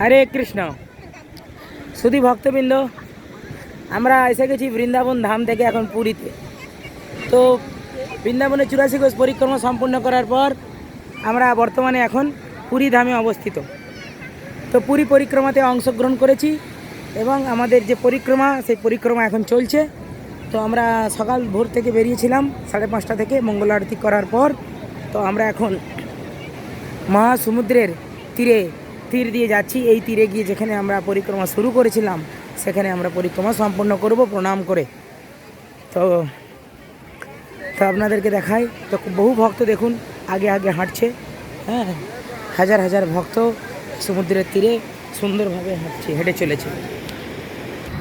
হরে কৃষ্ণ। শুধু ভক্তবৃন্দ, আমরা এসে গেছি বৃন্দাবন ধাম থেকে এখন পুরীতে। তো বৃন্দাবনে চুরাশি কোষ পরিক্রমা সম্পূর্ণ করার পর আমরা বর্তমানে এখন পুরী ধামে অবস্থিত। তো পুরী পরিক্রমাতে অংশগ্রহণ করেছি এবং আমাদের যে পরিক্রমা, সেই পরিক্রমা এখন চলছে। তো আমরা সকাল ভোর থেকে বেরিয়েছিলাম, সাড়ে পাঁচটা থেকে মঙ্গল আরতি করার পর। তো আমরা এখন মহাসমুদ্রের তীরে তীর দিয়ে যাচ্ছি। এই তীরে গিয়ে যেখানে আমরা পরিক্রমা শুরু করেছিলাম, সেখানে আমরা পরিক্রমা সম্পন্ন করব প্রণাম করে। তো তো আপনাদেরকে দেখাই, তো বহু ভক্ত দেখুন, আগে আগে হাঁটছে হ্যাঁ হাজার হাজার ভক্ত সমুদ্রের তীরে সুন্দরভাবে হাঁটছে, হেঁটে চলেছে।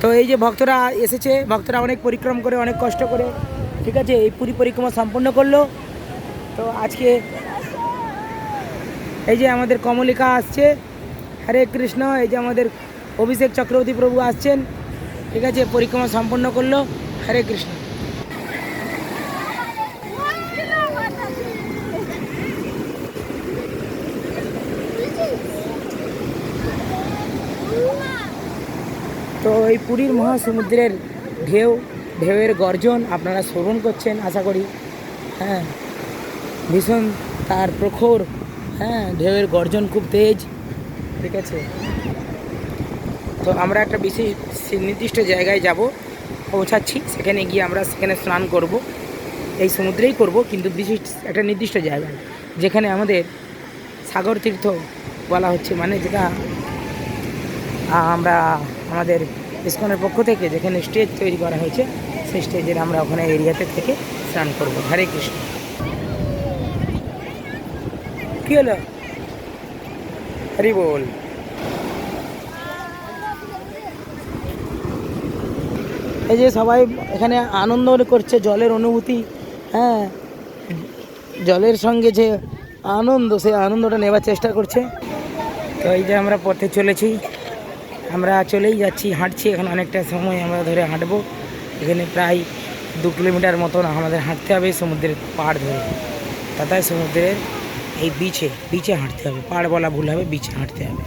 তো এই যে ভক্তরা এসেছে, ভক্তরা অনেক পরিক্রম করে, অনেক কষ্ট করে, ঠিক আছে, এই পুরী পরিক্রমা সম্পন্ন করল। তো আজকে এই যে আমাদের কমলিকা আসছে হরে কৃষ্ণ, এই যে আমাদের অভিষেক চক্রবর্তী প্রভু আসছেন। ঠিক আছে, পরিক্রমা সম্পন্ন করল। হরে কৃষ্ণ। তো এই পুরীর মহাসমুদ্রের ঢেউ, ঢেউয়ের গর্জন আপনারা শ্রবণ করছেন, আশা করি। হ্যাঁ ভীষণ তার প্রখর হ্যাঁ ঢেউয়ের গর্জন খুব তেজ। ঠিক আছে? তো আমরা একটা বিশেষ নির্দিষ্ট জায়গায় যাব, পৌঁছাচ্ছি। সেখানে গিয়ে আমরা সেখানে স্নান করব। এই সমুদ্রেই করব, কিন্তু বিশেষ একটা নির্দিষ্ট জায়গায়, যেখানে আমাদের সাগর তীর্থ বলা হচ্ছে। মানে যেটা আমরা আমাদের ইস্কনের পক্ষ থেকে যেখানে স্টেজ তৈরি করা হয়েছে, সেই স্টেজের আমরা ওখানে এরিয়াতে থেকে স্নান করব। হরে কৃষ্ণ। কী হলো? হরি বল। এই যে সবাই এখানে আনন্দ করছে জলের অনুভূতি হ্যাঁ? জলের সঙ্গে যে আনন্দ সেই আনন্দটা নেবার চেষ্টা করছে। তো এই যে আমরা পথে চলেছি আমরা চলেই যাচ্ছি হাঁটছি। এখন অনেকটা সময় আমরা ধরে হাঁটবো। এখানে প্রায় দু কিলোমিটার মতন আমাদের হাঁটতে হবে সমুদ্রের পাড় ধরে। তাতায় সমুদ্রের এই বিচে বিচে হাঁটতে হবে। পাড় বলা ভুল হবে বিচে হাঁটতে হবে।